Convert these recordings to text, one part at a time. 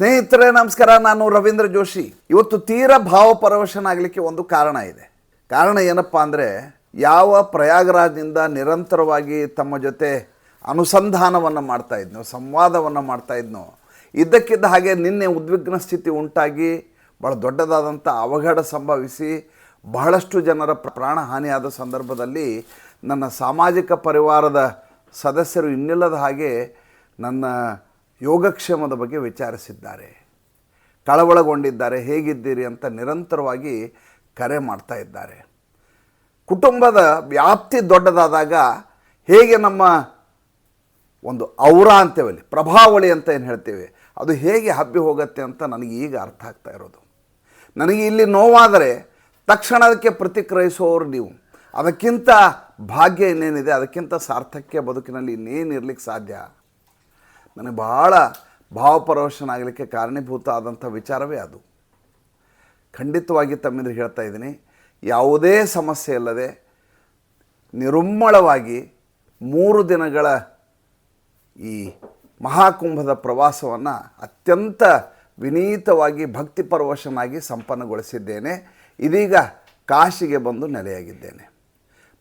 ಸ್ನೇಹಿತರೆ, ನಮಸ್ಕಾರ. ನಾನು ರವೀಂದ್ರ ಜೋಶಿ. ಇವತ್ತು ತೀರ ಭಾವಪರವಶನಾಗಲಿಕ್ಕೆ ಒಂದು ಕಾರಣ ಇದೆ. ಕಾರಣ ಏನಪ್ಪ ಅಂದರೆ, ಯಾವ ಪ್ರಯಾಗರಾಜ್ನಿಂದ ನಿರಂತರವಾಗಿ ತಮ್ಮ ಜೊತೆ ಅನುಸಂಧಾನವನ್ನು ಮಾಡ್ತಾ ಇದ್ನೋ, ಸಂವಾದವನ್ನು ಮಾಡ್ತಾ ಇದ್ನೋ, ಇದ್ದಕ್ಕಿದ್ದ ಹಾಗೆ ನಿನ್ನೆ ಉದ್ವಿಗ್ನ ಸ್ಥಿತಿ ಉಂಟಾಗಿ ಭಾಳ ದೊಡ್ಡದಾದಂಥ ಅವಘಡ ಸಂಭವಿಸಿ ಬಹಳಷ್ಟು ಜನರ ಪ್ರಾಣ ಹಾನಿಯಾದ ಸಂದರ್ಭದಲ್ಲಿ ನನ್ನ ಸಾಮಾಜಿಕ ಪರಿವಾರದ ಸದಸ್ಯರು ಇನ್ನಿಲ್ಲದ ಹಾಗೆ ನನ್ನ ಯೋಗಕ್ಷೇಮದ ಬಗ್ಗೆ ವಿಚಾರಿಸಿದ್ದಾರೆ. ಕಳವಳಗೊಂಡಿದ್ದಾರೆ, ಹೇಗಿದ್ದೀರಿ ಅಂತ ನಿರಂತರವಾಗಿ ಕರೆ ಮಾಡ್ತಾ ಇದ್ದಾರೆ. ಕುಟುಂಬದ ವ್ಯಾಪ್ತಿ ದೊಡ್ಡದಾದಾಗ ಹೇಗೆ ನಮ್ಮ ಒಂದು ಔರ ಅಂತೇವಲ್ಲಿ, ಪ್ರಭಾವಳಿ ಅಂತ ಏನು ಹೇಳ್ತೇವೆ, ಅದು ಹೇಗೆ ಹಬ್ಬಿ ಹೋಗುತ್ತೆ ಅಂತ ನನಗೆ ಈಗ ಅರ್ಥ ಆಗ್ತಾ ಇರೋದು. ನನಗೆ ಇಲ್ಲಿ ನೋವಾದರೆ ತಕ್ಷಣ ಅದಕ್ಕೆ ಪ್ರತಿಕ್ರಿಯಿಸುವವರು ನೀವು. ಅದಕ್ಕಿಂತ ಭಾಗ್ಯ ಇನ್ನೇನಿದೆ, ಅದಕ್ಕಿಂತ ಸಾರ್ಥಕ್ಯ ಬದುಕಿನಲ್ಲಿ ಇನ್ನೇನು ಇರ್ಲಿಕ್ಕೆ ಸಾಧ್ಯ? ನನಗೆ ಭಾಳ ಭಾವಪರವಶನಾಗಲಿಕ್ಕೆ ಕಾರಣೀಭೂತ ಆದಂಥ ವಿಚಾರವೇ ಅದು. ಖಂಡಿತವಾಗಿ ತಮ್ಮಿಂದ ಹೇಳ್ತಾ ಇದ್ದೀನಿ, ಯಾವುದೇ ಸಮಸ್ಯೆ ಇಲ್ಲದೆ ನಿರುಮ್ಮಳವಾಗಿ ಮೂರು ದಿನಗಳ ಈ ಮಹಾಕುಂಭದ ಪ್ರವಾಸವನ್ನು ಅತ್ಯಂತ ವಿನೀತವಾಗಿ ಭಕ್ತಿಪರವಶನಾಗಿ ಸಂಪನ್ನಗೊಳಿಸಿದ್ದೇನೆ. ಇದೀಗ ಕಾಶಿಗೆ ಬಂದು ನೆಲೆಯಾಗಿದ್ದೇನೆ.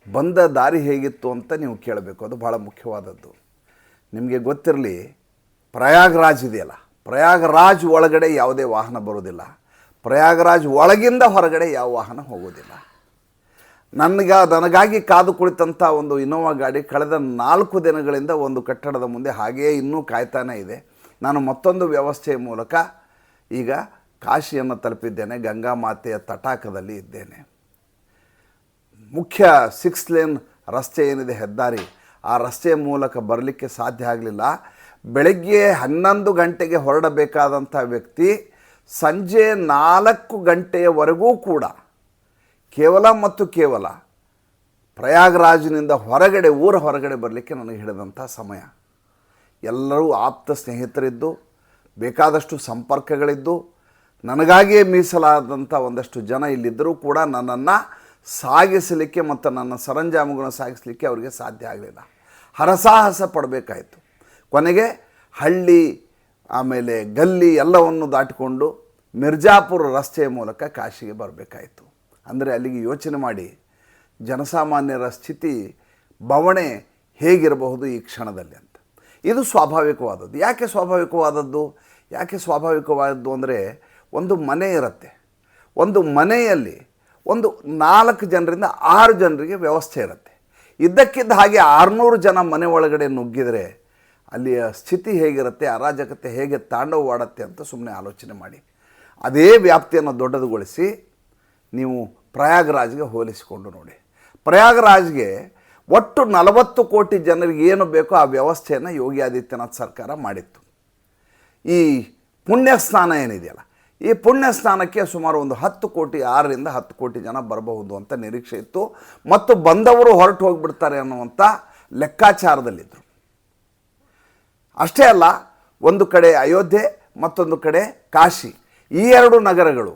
ಬಂದ ದಾರಿ ಹೇಗಿತ್ತು ಅಂತ ನೀವು ಕೇಳಬೇಕು, ಅದು ಭಾಳ ಮುಖ್ಯವಾದದ್ದು. ನಿಮಗೆ ಗೊತ್ತಿರಲಿ ಪ್ರಯಾಗರಾಜ್ ಇದೆಯಲ್ಲ? ಪ್ರಯಾಗರಾಜ್ ಒಳಗಡೆ ಯಾವುದೇ ವಾಹನ ಬರೋದಿಲ್ಲ ಪ್ರಯಾಗರಾಜ್ ಒಳಗಿಂದ ಹೊರಗಡೆ ಯಾವ ವಾಹನ ಹೋಗೋದಿಲ್ಲ ನನಗ ನನಗಾಗಿ ಕಾದು ಕುಳಿತಂಥ ಒಂದು ಇನೋವಾ ಗಾಡಿ ಕಳೆದ ನಾಲ್ಕು ದಿನಗಳಿಂದ ಒಂದು ಕಟ್ಟಡದ ಮುಂದೆ ಹಾಗೆಯೇ ಇನ್ನೂ ಕಾಯ್ತಾನೇ ಇದೆ. ನಾನು ಮತ್ತೊಂದು ವ್ಯವಸ್ಥೆಯ ಮೂಲಕ ಈಗ ಕಾಶಿಯನ್ನು ತಲುಪಿದ್ದೇನೆ, ಗಂಗಾ ಮಾತೆಯ ತಟಾಕದಲ್ಲಿ ಇದ್ದೇನೆ. ಮುಖ್ಯ ಸಿಕ್ಸ್ ಲೇನ್ ರಸ್ತೆ ಏನಿದೆ ಹೆದ್ದಾರಿ, ಆ ರಸ್ತೆಯ ಮೂಲಕ ಬರಲಿಕ್ಕೆ ಸಾಧ್ಯ ಆಗಲಿಲ್ಲ. ಬೆಳಗ್ಗೆ ಹನ್ನೊಂದು ಗಂಟೆಗೆ ಹೊರಡಬೇಕಾದಂಥ ವ್ಯಕ್ತಿ ಸಂಜೆ ನಾಲ್ಕು ಗಂಟೆಯವರೆಗೂ ಕೂಡ ಕೇವಲ ಮತ್ತು ಕೇವಲ ಪ್ರಯಾಗರಾಜಿನಿಂದ ಹೊರಗಡೆ, ಊರ ಹೊರಗಡೆ ಬರಲಿಕ್ಕೆ ನನಗೆ ಹಿಡಿದಂಥ ಸಮಯ. ಎಲ್ಲರೂ ಆಪ್ತ ಸ್ನೇಹಿತರಿದ್ದು, ಬೇಕಾದಷ್ಟು ಸಂಪರ್ಕಗಳಿದ್ದು, ನನಗಾಗಿಯೇ ಮೀಸಲಾದಂಥ ಒಂದಷ್ಟು ಜನ ಇಲ್ಲಿದ್ದರೂ ಕೂಡ ನನ್ನನ್ನು ಸಾಗಿಸಲಿಕ್ಕೆ ಮತ್ತು ನನ್ನ ಸರಂಜಾಮುಗಳನ್ನು ಸಾಗಿಸಲಿಕ್ಕೆ ಅವರಿಗೆ ಸಾಧ್ಯ ಆಗಲಿಲ್ಲ. ಹರಸಾಹಸ ಪಡಬೇಕಾಯಿತು. ಕೊನೆಗೆ ಹಳ್ಳಿ, ಆಮೇಲೆ ಗಲ್ಲಿ ಎಲ್ಲವನ್ನು ದಾಟಿಕೊಂಡು ಮಿರ್ಜಾಪುರ ರಸ್ತೆಯ ಮೂಲಕ ಕಾಶಿಗೆ ಬರಬೇಕಾಯಿತು. ಅಂದರೆ ಅಲ್ಲಿಗೆ ಯೋಚನೆ ಮಾಡಿ, ಜನಸಾಮಾನ್ಯರ ಸ್ಥಿತಿ, ಬವಣೆ ಹೇಗಿರಬಹುದು ಈ ಕ್ಷಣದಲ್ಲಿ ಅಂತ. ಇದು ಸ್ವಾಭಾವಿಕವಾದದ್ದು. ಯಾಕೆ ಸ್ವಾಭಾವಿಕವಾದದ್ದು? ಯಾಕೆ ಸ್ವಾಭಾವಿಕವಾದದ್ದು ಅಂದರೆ ಒಂದು ಮನೆ ಇರುತ್ತೆ. ಒಂದು ಮನೆಯಲ್ಲಿ ಒಂದು ನಾಲ್ಕು ಜನರಿಂದ ಆರು ಜನರಿಗೆ ವ್ಯವಸ್ಥೆ ಇರುತ್ತೆ. ಇದ್ದಕ್ಕಿದ್ದ ಹಾಗೆ ಆರುನೂರು ಜನ ಮನೆ ಒಳಗಡೆ ನುಗ್ಗಿದರೆ ಅಲ್ಲಿಯ ಸ್ಥಿತಿ ಹೇಗಿರುತ್ತೆ, ಅರಾಜಕತೆ ಹೇಗೆ ತಾಂಡವವಾಡತ್ತೆ ಅಂತ ಸುಮ್ಮನೆ ಆಲೋಚನೆ ಮಾಡಿ. ಅದೇ ವ್ಯಾಪ್ತಿಯನ್ನು ದೊಡ್ಡದುಗೊಳಿಸಿ ನೀವು ಪ್ರಯಾಗರಾಜ್ಗೆ ಹೋಲಿಸಿಕೊಂಡು ನೋಡಿ. ಪ್ರಯಾಗರಾಜ್ಗೆ ಒಟ್ಟು ನಲವತ್ತು ಕೋಟಿ ಜನರಿಗೆ ಏನು ಬೇಕೋ ಆ ವ್ಯವಸ್ಥೆಯನ್ನು ಯೋಗಿ ಆದಿತ್ಯನಾಥ್ ಸರ್ಕಾರ ಮಾಡಿತ್ತು. ಈ ಪುಣ್ಯ ಸ್ನಾನ ಏನಿದೆಯಲ್ಲ, ಈ ಪುಣ್ಯ ಸ್ನಾನಕ್ಕೆ ಸುಮಾರು ಒಂದು ಹತ್ತು ಕೋಟಿ, ಆರರಿಂದ ಹತ್ತು ಕೋಟಿ ಜನ ಬರಬಹುದು ಅಂತ ನಿರೀಕ್ಷೆ ಇತ್ತು. ಮತ್ತು ಬಂದವರು ಹೊರಟು ಹೋಗಿಬಿಡ್ತಾರೆ ಅನ್ನುವಂಥ ಲೆಕ್ಕಾಚಾರದಲ್ಲಿದ್ದರು ಅಷ್ಟೇ ಅಲ್ಲ, ಒಂದು ಕಡೆ ಅಯೋಧ್ಯೆ, ಮತ್ತೊಂದು ಕಡೆ ಕಾಶಿ. ಈ ಎರಡು ನಗರಗಳು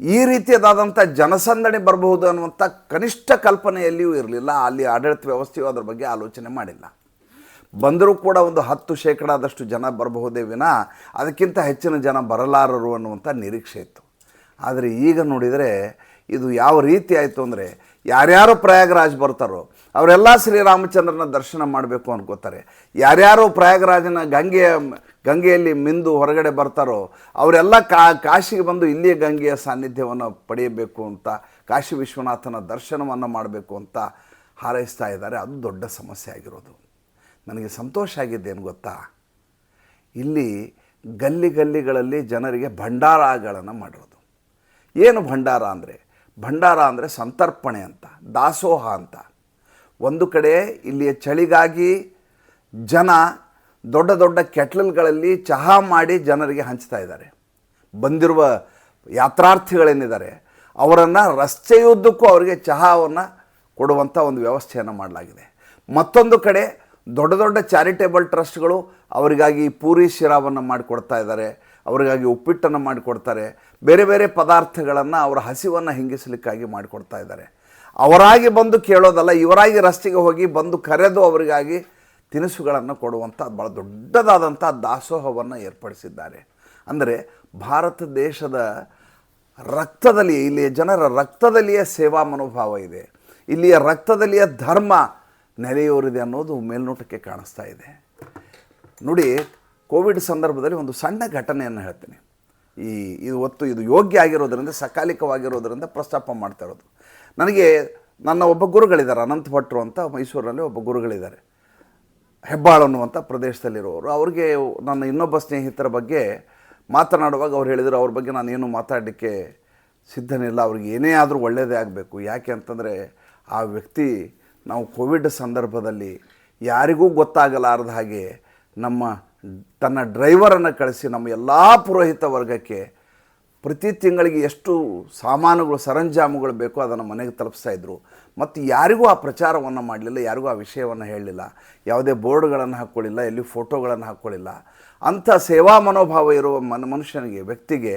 ಈ ರೀತಿಯದಾದಂಥ ಜನಸಂದಣಿ ಬರಬಹುದು ಅನ್ನುವಂಥ ಕನಿಷ್ಠ ಕಲ್ಪನೆಯಲ್ಲಿಯೂ ಇರಲಿಲ್ಲ. ಅಲ್ಲಿ ಆಡಳಿತ ವ್ಯವಸ್ಥೆಯು ಅದರ ಬಗ್ಗೆ ಆಲೋಚನೆ ಮಾಡಿಲ್ಲ. ಬಂದರೂ ಕೂಡ ಒಂದು ಹತ್ತು ಶೇಕಡಾದಷ್ಟು ಜನ ಬರಬಹುದೇ ವಿನ ಅದಕ್ಕಿಂತ ಹೆಚ್ಚಿನ ಜನ ಬರಲಾರರು ಅನ್ನುವಂಥ ನಿರೀಕ್ಷೆ ಇತ್ತು. ಆದರೆ ಈಗ ನೋಡಿದರೆ ಇದು ಯಾವ ರೀತಿ ಆಯಿತು ಅಂದರೆ, ಯಾರ್ಯಾರು ಪ್ರಯಾಗರಾಜ್ ಬರ್ತಾರೋ ಅವರೆಲ್ಲ ಶ್ರೀರಾಮಚಂದ್ರನ ದರ್ಶನ ಮಾಡಬೇಕು ಅನ್ಕೋತಾರೆ. ಯಾರ್ಯಾರು ಪ್ರಯಾಗರಾಜನ ಗಂಗೆಯ, ಗಂಗೆಯಲ್ಲಿ ಮಿಂದು ಹೊರಗಡೆ ಬರ್ತಾರೋ, ಅವರೆಲ್ಲ ಕಾ, ಕಾಶಿಗೆ ಬಂದು ಇಲ್ಲಿಯ ಗಂಗೆಯ ಸಾನ್ನಿಧ್ಯವನ್ನು ಪಡೆಯಬೇಕು ಅಂತ, ಕಾಶಿ ವಿಶ್ವನಾಥನ ದರ್ಶನವನ್ನು ಮಾಡಬೇಕು ಅಂತ ಹಾರೈಸ್ತಾ ಇದ್ದಾರೆ. ಅದು ದೊಡ್ಡ ಸಮಸ್ಯೆ ಆಗಿರೋದು. ನನಗೆ ಸಂತೋಷ ಆಗಿದ್ದೇನು ಗೊತ್ತಾ? ಇಲ್ಲಿ ಗಲ್ಲಿ ಗಲ್ಲಿಗಳಲ್ಲಿ ಜನರಿಗೆ ಭಂಡಾರಗಳನ್ನು ಮಾಡಿರೋದು. ಏನು ಭಂಡಾರ ಅಂದರೆ? ಭಂಡಾರ ಅಂದರೆ ಸಂತರ್ಪಣೆ ಅಂತ, ದಾಸೋಹ ಅಂತ. ಒಂದು ಕಡೆ ಇಲ್ಲಿಯ ಚಳಿಗಾಗಿ ಜನ ದೊಡ್ಡ ದೊಡ್ಡ ಕೆಟ್ಲಲ್ಗಳಲ್ಲಿ ಚಹಾ ಮಾಡಿ ಜನರಿಗೆ ಹಂಚ್ತಾ ಇದ್ದಾರೆ. ಬಂದಿರುವ ಯಾತ್ರಾರ್ಥಿಗಳೇನಿದ್ದಾರೆ, ಅವರನ್ನು ರಸ್ತೆಯುದ್ದಕ್ಕೂ ಅವರಿಗೆ ಚಹಾವನ್ನು ಕೊಡುವಂಥ ಒಂದು ವ್ಯವಸ್ಥೆಯನ್ನು ಮಾಡಲಾಗಿದೆ. ಮತ್ತೊಂದು ಕಡೆ ದೊಡ್ಡ ದೊಡ್ಡ ಚಾರಿಟೇಬಲ್ ಟ್ರಸ್ಟ್ಗಳು ಅವರಿಗಾಗಿ ಪೂರಿ ಶಿರಾವನ್ನು ಮಾಡಿಕೊಡ್ತಾ ಇದ್ದಾರೆ, ಅವರಿಗಾಗಿ ಉಪ್ಪಿಟ್ಟನ್ನು ಮಾಡಿಕೊಡ್ತಾರೆ, ಬೇರೆ ಬೇರೆ ಪದಾರ್ಥಗಳನ್ನು ಅವರ ಹಸಿವನ್ನು ಹಿಂಗಿಸಲಿಕ್ಕಾಗಿ ಮಾಡಿಕೊಡ್ತಾ ಇದ್ದಾರೆ. ಅವರಾಗಿ ಬಂದು ಕೇಳೋದಲ್ಲ, ಇವರಾಗಿ ರಸ್ತೆಗೆ ಹೋಗಿ ಬಂದು ಕರೆದು ಅವರಿಗಾಗಿ ತಿನಿಸುಗಳನ್ನು ಕೊಡುವಂಥ ಭಾಳ ದೊಡ್ಡದಾದಂಥ ದಾಸೋಹವನ್ನು ಏರ್ಪಡಿಸಿದ್ದಾರೆ. ಅಂದರೆ ಭಾರತ ದೇಶದ ರಕ್ತದಲ್ಲಿ ಇಲ್ಲಿಯ ಜನರ ರಕ್ತದಲ್ಲಿಯೇ ಸೇವಾ ಮನೋಭಾವ ಇದೆ. ಇಲ್ಲಿಯ ರಕ್ತದಲ್ಲಿಯ ಧರ್ಮ ನೆಲೆಯೂರಿದೆ ಅನ್ನೋದು ಮೇಲ್ನೋಟಕ್ಕೆ ಕಾಣಿಸ್ತಾ ಇದೆ. ನೋಡಿ, ಕೋವಿಡ್ ಸಂದರ್ಭದಲ್ಲಿ ಒಂದು ಸಣ್ಣ ಘಟನೆಯನ್ನು ಹೇಳ್ತೀನಿ. ಈ, ಇದು ಒತ್ತು, ಇದು ಯೋಗ್ಯ ಆಗಿರೋದರಿಂದ, ಸಕಾಲಿಕವಾಗಿರೋದರಿಂದ ಪ್ರಸ್ತಾಪ ಮಾಡ್ತಾ ಇರೋದು. ನನಗೆ ನನ್ನ ಒಬ್ಬ ಗುರುಗಳಿದ್ದಾರೆ, ಅನಂತ ಭಟ್ರು ಅಂತ ಮೈಸೂರಿನಲ್ಲಿ ಒಬ್ಬ ಗುರುಗಳಿದ್ದಾರೆ. ಹೆಬ್ಬಾಳು ಅನ್ನುವಂಥ ಪ್ರದೇಶದಲ್ಲಿರೋರು ಅವ್ರಿಗೆ ನನ್ನ ಇನ್ನೊಬ್ಬ ಸ್ನೇಹಿತರ ಬಗ್ಗೆ ಮಾತನಾಡುವಾಗ ಅವ್ರು ಹೇಳಿದರು, ಅವ್ರ ಬಗ್ಗೆ ನಾನು ಏನು ಮಾತಾಡಲಿಕ್ಕೆ ಸಿದ್ಧನಿಲ್ಲ. ಅವ್ರಿಗೆ ಏನೇ ಆದರೂ ಒಳ್ಳೆಯದೇ ಆಗಬೇಕು. ಯಾಕೆ ಅಂತಂದರೆ, ಆ ವ್ಯಕ್ತಿ ನಾವು ಕೋವಿಡ್ ಸಂದರ್ಭದಲ್ಲಿ ಯಾರಿಗೂ ಗೊತ್ತಾಗಲಾರದ ಹಾಗೆ ನಮ್ಮ ತನ್ನ ಡ್ರೈವರನ್ನು ಕಳಿಸಿ ನಮ್ಮ ಎಲ್ಲ ಪುರೋಹಿತ ವರ್ಗಕ್ಕೆ ಪ್ರತಿ ತಿಂಗಳಿಗೆ ಎಷ್ಟು ಸಾಮಾನುಗಳು, ಸರಂಜಾಮುಗಳು ಬೇಕೋ ಅದನ್ನು ಮನೆಗೆ ತಲುಪಿಸ್ತಾ ಇದ್ದರು ಮತ್ತು ಯಾರಿಗೂ ಆ ಪ್ರಚಾರವನ್ನು ಮಾಡಲಿಲ್ಲ, ಯಾರಿಗೂ ಆ ವಿಷಯವನ್ನು ಹೇಳಲಿಲ್ಲ ಯಾವುದೇ ಬೋರ್ಡ್ಗಳನ್ನು ಹಾಕ್ಕೊಳ್ಳಿಲ್ಲ, ಎಲ್ಲಿ ಫೋಟೋಗಳನ್ನು ಹಾಕ್ಕೊಳ್ಳಿಲ್ಲ. ಅಂಥ ಸೇವಾ ಮನೋಭಾವ ಇರುವ ಮನ, ಮನುಷ್ಯನಿಗೆ, ವ್ಯಕ್ತಿಗೆ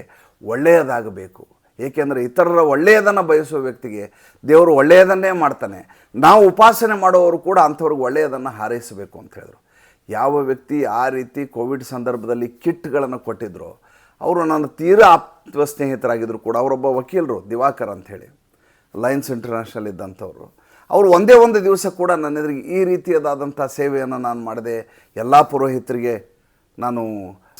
ಒಳ್ಳೆಯದಾಗಬೇಕು. ಏಕೆಂದರೆ ಇತರರ ಒಳ್ಳೆಯದನ್ನು ಬಯಸುವ ವ್ಯಕ್ತಿಗೆ ದೇವರು ಒಳ್ಳೆಯದನ್ನೇ ಮಾಡ್ತಾನೆ. ನಾವು ಉಪಾಸನೆ ಮಾಡುವವರು ಕೂಡ ಅಂಥವ್ರಿಗೆ ಒಳ್ಳೆಯದನ್ನು ಹಾರೈಸಬೇಕು ಅಂತ ಹೇಳಿದ್ರು. ಯಾವ ವ್ಯಕ್ತಿ ಆ ರೀತಿ ಕೋವಿಡ್ ಸಂದರ್ಭದಲ್ಲಿ ಕಿಟ್ಗಳನ್ನು ಕೊಟ್ಟಿದ್ರು ಅವರು ನನ್ನ ತೀರಾ ಆಪ್ತ ಸ್ನೇಹಿತರಾಗಿದ್ದರು ಕೂಡ, ಅವರೊಬ್ಬ ವಕೀಲರು, ದಿವಾಕರ್ ಅಂಥೇಳಿ ಲಯನ್ಸ್ ಇಂಟರ್ನ್ಯಾಷನಲ್ ಇದ್ದಂಥವ್ರು. ಅವರು ಒಂದೇ ಒಂದು ದಿವಸ ಕೂಡ ನನ್ನ ಎದುರಿಗೆ ಈ ರೀತಿಯದಾದಂಥ ಸೇವೆಯನ್ನು ನಾನು ಮಾಡಿದೆ. ಎಲ್ಲ ಪುರೋಹಿತರಿಗೆ ನಾನು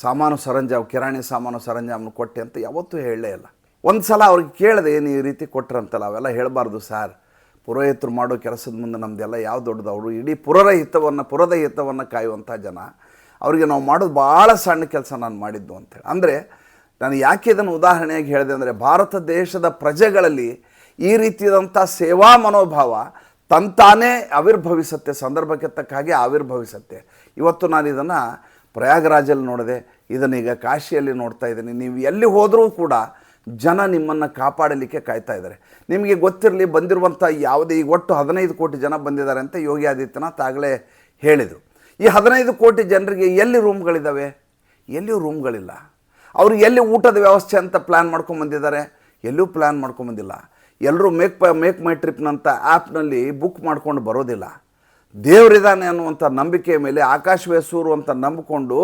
ಸಾಮಾನು ಸರಂಜಾಮ್, ಕಿರಾಣಿ ಸಾಮಾನು ಸರಂಜಾಮನ್ನು ಕೊಟ್ಟೆ ಅಂತ ಯಾವತ್ತೂ ಹೇಳಲೇ ಇಲ್ಲ. ಒಂದು ಸಲ ಅವ್ರಿಗೆ ಕೇಳಿದೆ, ಏನು ಈ ರೀತಿ ಕೊಟ್ರಂತಲ್ಲ, ಅವೆಲ್ಲ ಹೇಳಬಾರ್ದು ಸರ್. ಪುರೋಹಿತರು ಮಾಡೋ ಕೆಲಸದ ಮುಂದೆ ನಮ್ಮದೆಲ್ಲ ಯಾವ ದೊಡ್ಡದವರು ಇಡೀ ಪುರರ ಹಿತವನ್ನು ಪುರದ ಹಿತವನ್ನು ಕಾಯುವಂಥ ಜನ. ಅವರಿಗೆ ನಾವು ಮಾಡೋದು ಭಾಳ ಸಣ್ಣ ಕೆಲಸ ನಾನು ಮಾಡಿದ್ದು ಅಂತೇಳಿ ಅಂದರೆ ನಾನು ಯಾಕೆ ಇದನ್ನು ಉದಾಹರಣೆಯಾಗಿ ಹೇಳಿದೆ ಅಂದರೆ ಭಾರತ ದೇಶದ ಪ್ರಜೆಗಳಲ್ಲಿ ಈ ರೀತಿಯಾದಂಥ ಸೇವಾ ಮನೋಭಾವ ತಂತಾನೇ ಆವಿರ್ಭವಿಸುತ್ತೆ ಸಂದರ್ಭಕ್ಕೆ ತಕ್ಕ ಹಾಗೆ ಆವಿರ್ಭವಿಸುತ್ತೆ ಇವತ್ತು ನಾನು ಇದನ್ನು ಪ್ರಯಾಗರಾಜಲ್ಲಿ ನೋಡಿದೆ, ಇದನ್ನು ಈಗ ಕಾಶಿಯಲ್ಲಿ ನೋಡ್ತಾ ಇದ್ದೀನಿ. ನೀವು ಎಲ್ಲಿ ಹೋದರೂ ಕೂಡ ಜನ ನಿಮ್ಮನ್ನು ಕಾಪಾಡಲಿಕ್ಕೆ ಕಾಯ್ತಾ ಇದ್ದಾರೆ. ನಿಮಗೆ ಗೊತ್ತಿರಲಿ ಬಂದಿರುವಂಥ ಯಾವುದೇ, ಈಗ ಒಟ್ಟು ಹದಿನೈದು ಕೋಟಿ ಜನ ಬಂದಿದ್ದಾರೆ ಅಂತ ಯೋಗಿ ಆದಿತ್ಯನಾಥ್ ಆಗಲೇ ಹೇಳಿದರು. ಈ ಹದಿನೈದು ಕೋಟಿ ಜನರಿಗೆ ಎಲ್ಲಿ ರೂಮ್ಗಳಿದ್ದಾವೆ? ಎಲ್ಲಿಯೂ ರೂಮ್ಗಳಿಲ್ಲ. ಅವರು ಎಲ್ಲಿ ಊಟದ ವ್ಯವಸ್ಥೆ ಅಂತ ಪ್ಲ್ಯಾನ್ ಮಾಡ್ಕೊಂಬಂದಿದ್ದಾರೆ ಎಲ್ಲೂ ಪ್ಲ್ಯಾನ್ ಮಾಡ್ಕೊಂಬಂದಿಲ್ಲ ಎಲ್ಲರೂ ಮೇಕ್ ಪ ಮೇಕ್ ಮೈ ಟ್ರಿಪ್ನಂಥ ಆ್ಯಪ್ನಲ್ಲಿ ಬುಕ್ ಮಾಡ್ಕೊಂಡು ಬರೋದಿಲ್ಲ. ದೇವರಿದ್ದಾನೆ ಅನ್ನುವಂಥ ನಂಬಿಕೆಯ ಮೇಲೆ ಆಕಾಶವೇ ಸೂರು ಅಂತ ನಂಬಿಕೊಂಡು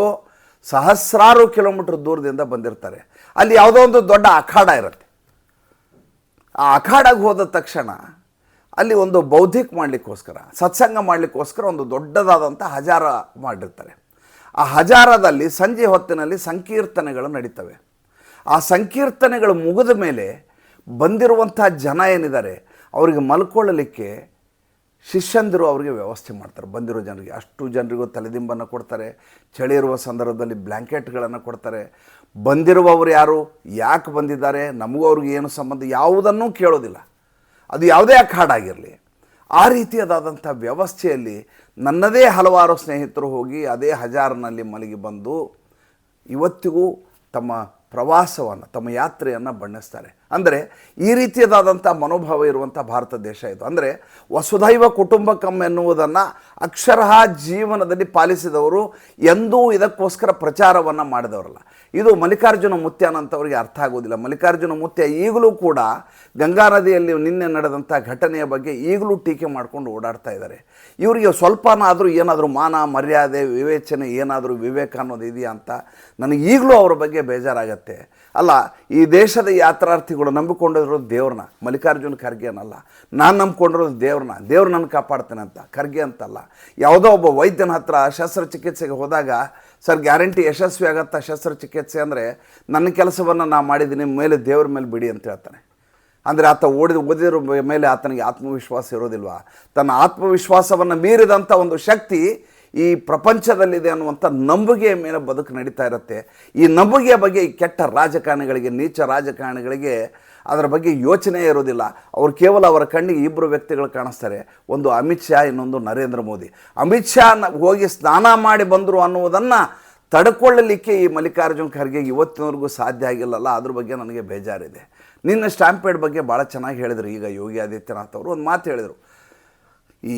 ಸಹಸ್ರಾರು ಕಿಲೋಮೀಟ್ರ್ ದೂರದಿಂದ ಬಂದಿರ್ತಾರೆ. ಅಲ್ಲಿ ಯಾವುದೋ ಒಂದು ದೊಡ್ಡ ಅಖಾಡ ಇರುತ್ತೆ. ಆ ಅಖಾಡಾಗೆ ಹೋದ ತಕ್ಷಣ ಅಲ್ಲಿ ಒಂದು ಬೌದ್ಧಿಕ ಮಾಡಲಿಕ್ಕೋಸ್ಕರ, ಸತ್ಸಂಗ ಮಾಡಲಿಕ್ಕೋಸ್ಕರ ಒಂದು ದೊಡ್ಡದಾದಂಥ ಹಜಾರ ಮಾಡಿರ್ತಾರೆ. ಆ ಹಜಾರದಲ್ಲಿ ಸಂಜೆ ಹೊತ್ತಿನಲ್ಲಿ ಸಂಕೀರ್ತನೆಗಳು ನಡೀತವೆ. ಆ ಸಂಕೀರ್ತನೆಗಳು ಮುಗಿದ ಮೇಲೆ ಬಂದಿರುವಂಥ ಜನ ಏನಿದ್ದಾರೆ, ಅವರಿಗೆ ಮಲ್ಕೊಳ್ಳಲಿಕ್ಕೆ ಶಿಷ್ಯಂದಿರು ಅವರಿಗೆ ವ್ಯವಸ್ಥೆ ಮಾಡ್ತಾರೆ. ಬಂದಿರೋ ಜನರಿಗೆ ಅಷ್ಟು ಜನರಿಗೂ ತಲೆದಿಂಬನ್ನು ಕೊಡ್ತಾರೆ, ಚಳಿ ಇರುವ ಸಂದರ್ಭದಲ್ಲಿ ಬ್ಲ್ಯಾಂಕೆಟ್ಗಳನ್ನು ಕೊಡ್ತಾರೆ. ಬಂದಿರುವವರು ಯಾರು? ಯಾಕೆ ಬಂದಿದ್ದಾರೆ? ನಮಗೂ ಅವ್ರಿಗೆ ಏನು ಸಂಬಂಧ? ಯಾವುದನ್ನೂ ಕೇಳೋದಿಲ್ಲ. ಅದು ಯಾವುದೇ ಅಖಾಡಾಗಿರಲಿ ಆ ರೀತಿಯದಾದಂಥ ವ್ಯವಸ್ಥೆಯಲ್ಲಿ ನನ್ನದೇ ಹಲವಾರು ಸ್ನೇಹಿತರು ಹೋಗಿ ಅದೇ ಹಜಾರ್ನಲ್ಲಿ ಮಲಗಿ ಬಂದು ಇವತ್ತಿಗೂ ತಮ್ಮ ಪ್ರವಾಸವನ್ನು, ತಮ್ಮ ಯಾತ್ರೆಯನ್ನು ಬಣ್ಣಿಸ್ತಾರೆ. ಅಂದರೆ ಈ ರೀತಿಯದಾದಂಥ ಮನೋಭಾವ ಇರುವಂಥ ಭಾರತ ದೇಶ ಇದು. ಅಂದರೆ ವಸುಧೈವ ಕುಟುಂಬಕಂ ಎನ್ನುವುದನ್ನು ಅಕ್ಷರಃ ಜೀವನದಲ್ಲಿ ಪಾಲಿಸಿದವರು ಎಂದೂ ಇದಕ್ಕೋಸ್ಕರ ಪ್ರಚಾರವನ್ನು ಮಾಡಿದವರಲ್ಲ. ಇದು ಮಲ್ಲಿಕಾರ್ಜುನ ಮುತ್ಯಾನಂತವರಿಗೆ ಅರ್ಥ ಆಗೋದಿಲ್ಲ ಮಲ್ಲಿಕಾರ್ಜುನ ಮುತ್ಯ ಈಗಲೂ ಕೂಡ ಗಂಗಾ ನದಿಯಲ್ಲಿ ನಿನ್ನೆ ನಡೆದಂಥ ಘಟನೆಯ ಬಗ್ಗೆ ಈಗಲೂ ಟೀಕೆ ಮಾಡಿಕೊಂಡು ಓಡಾಡ್ತಾ ಇದ್ದಾರೆ. ಇವರಿಗೆ ಸ್ವಲ್ಪನಾದರೂ ಏನಾದರೂ ಮಾನ, ಮರ್ಯಾದೆ, ವಿವೇಚನೆ ಏನಾದರೂ ವಿವೇಕ ಅನ್ನೋದು ಇದೆಯಾ ಅಂತ ನನಗೆ ಈಗಲೂ ಅವರ ಬಗ್ಗೆ ಬೇಜಾರಾಗತ್ತೆ. ಅಲ್ಲ, ಈ ದೇಶದ ಯಾತ್ರಾರ್ಥಿಗಳು ನಂಬಿಕೊಂಡಿರೋದು ದೇವ್ರನ್ನ, ಮಲ್ಲಿಕಾರ್ಜುನ ಖರ್ಗೆನಲ್ಲ. ನಾನು ನಂಬ್ಕೊಂಡಿರೋದು ದೇವ್ರನ್ನ, ದೇವ್ರು ನನ್ನ ಕಾಪಾಡ್ತೇನೆ ಅಂತ, ಖರ್ಗೆ ಅಂತಲ್ಲ. ಯಾವುದೋ ಒಬ್ಬ ವೈದ್ಯನ ಹತ್ರ ಶಸ್ತ್ರಚಿಕಿತ್ಸೆಗೆ ಹೋದಾಗ, ಸರ್, ಗ್ಯಾರಂಟಿ ಯಶಸ್ವಿ ಆಗತ್ತಾ ಶಸ್ತ್ರಚಿಕಿತ್ಸೆ ಅಂದರೆ, ನನ್ನ ಕೆಲಸವನ್ನು ನಾ ಮಾಡಿದ್ದೀನಿ, ಮೇಲೆ ದೇವ್ರ ಮೇಲೆ ಬಿಡಿ ಅಂತ ಹೇಳ್ತಾನೆ. ಅಂದರೆ ಆತ ಓಡಿದ, ಓದಿರೋ ಮೇಲೆ ಆತನಿಗೆ ಆತ್ಮವಿಶ್ವಾಸ ಇರೋದಿಲ್ವಾ? ತನ್ನ ಆತ್ಮವಿಶ್ವಾಸವನ್ನು ಮೀರಿದಂಥ ಒಂದು ಶಕ್ತಿ ಈ ಪ್ರಪಂಚದಲ್ಲಿದೆ ಅನ್ನುವಂಥ ನಂಬಿಕೆಯ ಮೇಲೆ ಬದುಕು ನಡೀತಾ ಇರುತ್ತೆ. ಈ ನಂಬಿಕೆಯ ಬಗ್ಗೆ ಈ ಕೆಟ್ಟ ರಾಜಕಾರಣಿಗಳಿಗೆ, ನೀಚ ರಾಜಕಾರಣಿಗಳಿಗೆ ಅದರ ಬಗ್ಗೆ ಯೋಚನೆ ಇರೋದಿಲ್ಲ ಅವರು ಕೇವಲ ಅವರ ಕಣ್ಣಿಗೆ ಇಬ್ಬರು ವ್ಯಕ್ತಿಗಳು ಕಾಣಿಸ್ತಾರೆ. ಒಂದು ಅಮಿತ್ ಶಾ, ಇನ್ನೊಂದು ನರೇಂದ್ರ ಮೋದಿ. ಅಮಿತ್ ಶಾ ಹೋಗಿ ಸ್ನಾನ ಮಾಡಿ ಬಂದರು ಅನ್ನುವುದನ್ನು ತಡ್ಕೊಳ್ಳಲಿಕ್ಕೆ ಈ ಮಲ್ಲಿಕಾರ್ಜುನ್ ಖರ್ಗೆ ಇವತ್ತಿನವರೆಗೂ ಸಾಧ್ಯ ಆಗಿಲ್ಲಲ್ಲ. ಅದ್ರ ಬಗ್ಗೆ ನನಗೆ ಬೇಜಾರಿದೆ. ನಿನ್ನ ಸ್ಟ್ಯಾಂಪೇಡ್ ಬಗ್ಗೆ ಭಾಳ ಚೆನ್ನಾಗಿ ಹೇಳಿದರು. ಈಗ ಯೋಗಿ ಆದಿತ್ಯನಾಥ್ ಅವರು ಒಂದು ಮಾತು ಹೇಳಿದರು. ಈ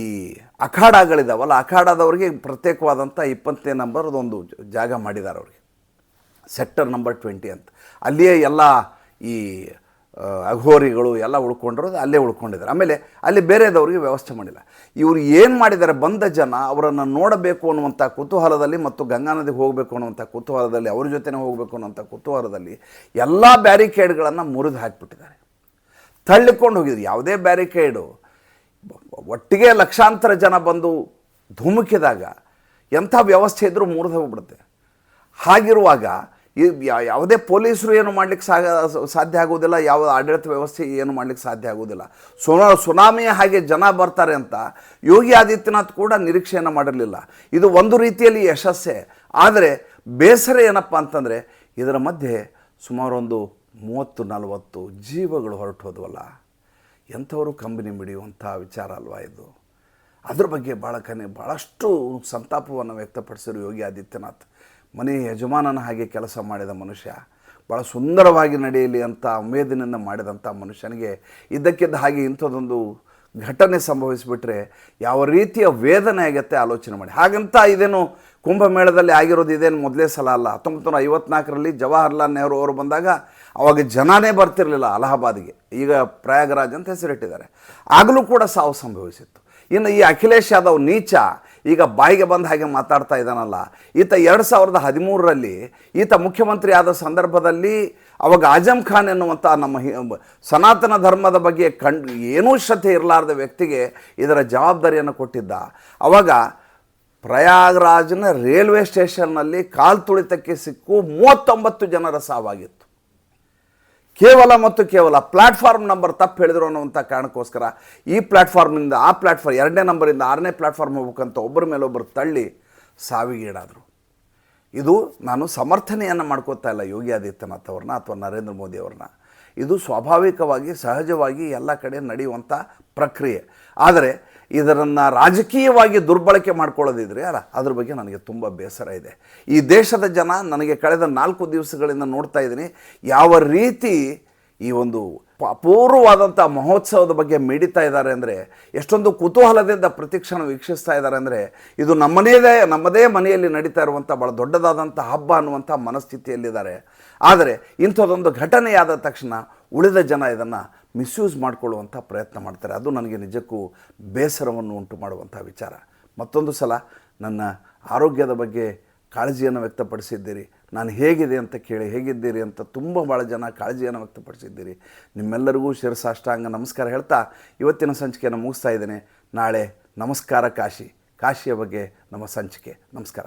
ಅಖಾಡಗಳಿದಾವಲ್ಲ, ಅಖಾಡದವ್ರಿಗೆ ಪ್ರತ್ಯೇಕವಾದಂಥ ಇಪ್ಪತ್ತನೇ ನಂಬರ್ ಒಂದು ಜಾಗ ಮಾಡಿದ್ದಾರೆ ಅವ್ರಿಗೆ. ಸೆಕ್ಟರ್ ನಂಬರ್ ಟ್ವೆಂಟಿ ಅಂತ. ಅಲ್ಲಿಯೇ ಎಲ್ಲ ಈ ಅಘೋರಿಗಳು ಎಲ್ಲ ಉಳ್ಕೊಂಡಿರೋದು ಅಲ್ಲೇ ಉಳ್ಕೊಂಡಿದ್ದಾರೆ. ಆಮೇಲೆ ಅಲ್ಲಿ ಬೇರೆದವ್ರಿಗೆ ವ್ಯವಸ್ಥೆ ಮಾಡಿಲ್ಲ. ಇವರು ಏನು ಮಾಡಿದ್ದಾರೆ, ಬಂದ ಜನ ಅವರನ್ನು ನೋಡಬೇಕು ಅನ್ನುವಂಥ ಕುತೂಹಲದಲ್ಲಿ ಮತ್ತು ಗಂಗಾ ನದಿಗೆ ಹೋಗಬೇಕು ಅನ್ನುವಂಥ ಕುತೂಹಲದಲ್ಲಿ, ಅವ್ರ ಜೊತೆನೇ ಹೋಗಬೇಕು ಅನ್ನುವಂಥ ಕುತೂಹಲದಲ್ಲಿ ಎಲ್ಲ ಬ್ಯಾರಿಕೇಡ್ಗಳನ್ನು ಮುರಿದು ಹಾಕಿಬಿಟ್ಟಿದ್ದಾರೆ. ತಳ್ಳಿಕೊಂಡು ಹೋಗಿದ್ರು. ಯಾವುದೇ ಬ್ಯಾರಿಕೇಡು ಒಟ್ಟಿಗೆ ಲಕ್ಷಾಂತರ ಜನ ಬಂದು ಧುಮುಕಿದಾಗ ಎಂಥ ವ್ಯವಸ್ಥೆ ಇದ್ದರೂ ಮುರಿದು ಹೋಗ್ಬಿಡುತ್ತೆ. ಹಾಗಿರುವಾಗ ಯಾವುದೇ ಪೊಲೀಸರು ಏನು ಮಾಡ್ಲಿಕ್ಕೆ ಸಾಧ್ಯ ಆಗೋದಿಲ್ಲ ಯಾವ ಆಡಳಿತ ವ್ಯವಸ್ಥೆ ಏನು ಮಾಡ್ಲಿಕ್ಕೆ ಸಾಧ್ಯ ಆಗೋದಿಲ್ಲ ಸುನಾ, ಸುನಾಮಿಯ ಹಾಗೆ ಜನ ಬರ್ತಾರೆ ಅಂತ ಯೋಗಿ ಆದಿತ್ಯನಾಥ್ ಕೂಡ ನಿರೀಕ್ಷೆಯನ್ನು ಮಾಡಿರಲಿಲ್ಲ. ಇದು ಒಂದು ರೀತಿಯಲ್ಲಿ ಯಶಸ್ಸೇ. ಆದರೆ ಬೇಸರ ಏನಪ್ಪ ಅಂತಂದರೆ ಇದರ ಮಧ್ಯೆ ಸುಮಾರೊಂದು ಮೂವತ್ತು ನಲವತ್ತು ಜೀವಗಳು ಹೊರಟು ಹೋದವಲ್ಲ. ಎಂಥವರು ಕಂಬನಿ ಮಿಡಿಯುವಂಥ ವಿಚಾರ ಅಲ್ವಾ ಇದು? ಅದ್ರ ಬಗ್ಗೆ ಭಾಳ ಕನೆ, ಭಾಳಷ್ಟು ಸಂತಾಪವನ್ನು ವ್ಯಕ್ತಪಡಿಸಿರು ಯೋಗಿ ಆದಿತ್ಯನಾಥ್. ಮನೆ ಯಜಮಾನನ ಹಾಗೆ ಕೆಲಸ ಮಾಡಿದ ಮನುಷ್ಯ, ಭಾಳ ಸುಂದರವಾಗಿ ನಡೆಯಲಿ ಅಂತ ಉಮೇದಿನಿಂದ ಮಾಡಿದಂಥ ಮನುಷ್ಯನಿಗೆ ಇದ್ದಕ್ಕಿದ್ದ ಹಾಗೆ ಇಂಥದ್ದೊಂದು ಘಟನೆ ಸಂಭವಿಸಿಬಿಟ್ರೆ ಯಾವ ರೀತಿಯ ವೇದನೆ ಆಗತ್ತೆ ಆಲೋಚನೆ ಮಾಡಿ. ಹಾಗಂತ ಇದೇನು ಕುಂಭಮೇಳದಲ್ಲಿ ಆಗಿರೋದು ಇದೇನು ಮೊದಲೇ ಸಲ ಅಲ್ಲ. ಹತ್ತೊಂಬತ್ತು ನೂರ ಐವತ್ನಾಲ್ಕರಲ್ಲಿ ಜವಾಹರ್ಲಾಲ್ ನೆಹರು ಅವರು ಬಂದಾಗ ಅವಾಗ ಜನನೇ ಬರ್ತಿರಲಿಲ್ಲ ಅಲಹಾಬಾದ್ಗೆ. ಈಗ ಪ್ರಯಾಗರಾಜ್ ಅಂತ ಹೆಸರಿಟ್ಟಿದ್ದಾರೆ. ಆಗಲೂ ಕೂಡ ಸಾವು ಸಂಭವಿಸಿತ್ತು. ಇನ್ನು ಈ ಅಖಿಲೇಶ್ ಯಾದವ್ ನೀಚ, ಈಗ ಬಾಯಿಗೆ ಬಂದ ಹಾಗೆ ಮಾತಾಡ್ತಾ ಇದ್ದಾನಲ್ಲ, ಈತ ಎರಡು ಸಾವಿರದ ಹದಿಮೂರರಲ್ಲಿ ಈತ ಮುಖ್ಯಮಂತ್ರಿ ಆದ ಸಂದರ್ಭದಲ್ಲಿ ಅವಾಗ ಆಜಮ್ ಖಾನ್ ಎನ್ನುವಂಥ ನಮ್ಮ ಸನಾತನ ಧರ್ಮದ ಬಗ್ಗೆ ಕಣ್ ಏನೂ ಶ್ರದ್ಧೆ ಇರಲಾರ್ದ ವ್ಯಕ್ತಿಗೆ ಇದರ ಜವಾಬ್ದಾರಿಯನ್ನು ಕೊಟ್ಟಿದ್ದ. ಅವಾಗ ಪ್ರಯಾಗ್ರಾಜ್ನ ರೈಲ್ವೆ ಸ್ಟೇಷನ್ನಲ್ಲಿ ಕಾಲ್ ತುಳಿತಕ್ಕೆ ಸಿಕ್ಕು ಮೂವತ್ತೊಂಬತ್ತು ಜನರ ಸಾವಾಗಿತ್ತು. ಕೇವಲ ಮತ್ತು ಕೇವಲ ಪ್ಲಾಟ್ಫಾರ್ಮ್ ನಂಬರ್ ತಪ್ಪು ಹೇಳಿದ್ರು ಅನ್ನುವಂಥ ಕಾರಣಕ್ಕೋಸ್ಕರ ಈ ಪ್ಲಾಟ್ಫಾರ್ಮಿಂದ ಆ ಪ್ಲಾಟ್ಫಾರ್ಮ್ ಎರಡನೇ ನಂಬರಿಂದ ಆರನೇ ಪ್ಲಾಟ್ಫಾರ್ಮ್ ಹೋಗ್ಬೇಕಂತ ಒಬ್ಬರ ಮೇಲೆ ಒಬ್ಬರು ತಳ್ಳಿ ಸಾವಿಗೀಡಾದರು ಇದು ನಾನು ಸಮರ್ಥನೆಯನ್ನು ಮಾಡ್ಕೋತಾ ಇಲ್ಲ ಯೋಗಿ ಆದಿತ್ಯನಾಥ್ ಅವ್ರನ್ನ ಅಥವಾ ನರೇಂದ್ರ ಮೋದಿ ಅವ್ರನ್ನ. ಇದು ಸ್ವಾಭಾವಿಕವಾಗಿ ಸಹಜವಾಗಿ ಎಲ್ಲ ಕಡೆ ನಡೆಯುವಂಥ ಪ್ರಕ್ರಿಯೆ. ಆದರೆ ಇದರನ್ನು ರಾಜಕೀಯವಾಗಿ ದುರ್ಬಳಕೆ ಮಾಡ್ಕೊಳ್ಳೋದಿದ್ರೆ ಅಲ್ಲ, ಅದ್ರ ಬಗ್ಗೆ ನನಗೆ ತುಂಬ ಬೇಸರ ಇದೆ. ಈ ದೇಶದ ಜನ ನನಗೆ ಕಳೆದ ನಾಲ್ಕು ದಿವಸಗಳಿಂದ ನೋಡ್ತಾ ಇದ್ದೀನಿ, ಯಾವ ರೀತಿ ಈ ಒಂದು ಅಪೂರ್ವವಾದಂಥ ಮಹೋತ್ಸವದ ಬಗ್ಗೆ ಮೀಡಿತಾ ಇದ್ದಾರೆ ಅಂದರೆ ಎಷ್ಟೊಂದು ಕುತೂಹಲದಿಂದ ಪ್ರತಿಕ್ಷಣ ವೀಕ್ಷಿಸ್ತಾ ಇದ್ದಾರೆ ಅಂದರೆ ಇದು ನಮ್ಮನೇದೇ ನಮ್ಮದೇ ಮನೆಯಲ್ಲಿ ನಡೀತಾ ಇರುವಂಥ ಭಾಳ ದೊಡ್ಡದಾದಂಥ ಹಬ್ಬ ಅನ್ನುವಂಥ ಮನಸ್ಥಿತಿಯಲ್ಲಿದ್ದಾರೆ. ಆದರೆ ಇಂಥದ್ದೊಂದು ಘಟನೆಯಾದ ತಕ್ಷಣ ಉಳಿದ ಜನ ಇದನ್ನು ಮಿಸ್ಯೂಸ್ ಮಾಡಿಕೊಳ್ಳುವಂಥ ಪ್ರಯತ್ನ ಮಾಡ್ತಾರೆ. ಅದು ನನಗೆ ನಿಜಕ್ಕೂ ಬೇಸರವನ್ನು ಉಂಟು ಮಾಡುವಂಥ ವಿಚಾರ. ಮತ್ತೊಂದು ಸಲ ನನ್ನ ಆರೋಗ್ಯದ ಬಗ್ಗೆ ಕಾಳಜಿಯನ್ನು ವ್ಯಕ್ತಪಡಿಸಿದ್ದೀರಿ. ನಾನು ಹೇಗಿದೆ ಅಂತ ಕೇಳಿ, ಹೇಗಿದ್ದೀರಿ ಅಂತ ತುಂಬ ಭಾಳ ಜನ ಕಾಳಜಿಯನ್ನು ವ್ಯಕ್ತಪಡಿಸಿದ್ದೀರಿ. ನಿಮ್ಮೆಲ್ಲರಿಗೂ ಶಿರಸಾಷ್ಟಾಂಗ ನಮಸ್ಕಾರ ಹೇಳ್ತಾ ಇವತ್ತಿನ ಸಂಚಿಕೆಯನ್ನು ಮುಗಿಸ್ತಾ ಇದ್ದೇನೆ. ನಾಳೆ ನಮಸ್ಕಾರ ಕಾಶಿ. ಕಾಶಿಯ ಬಗ್ಗೆ ನಮ್ಮ ಸಂಚಿಕೆ. ನಮಸ್ಕಾರ.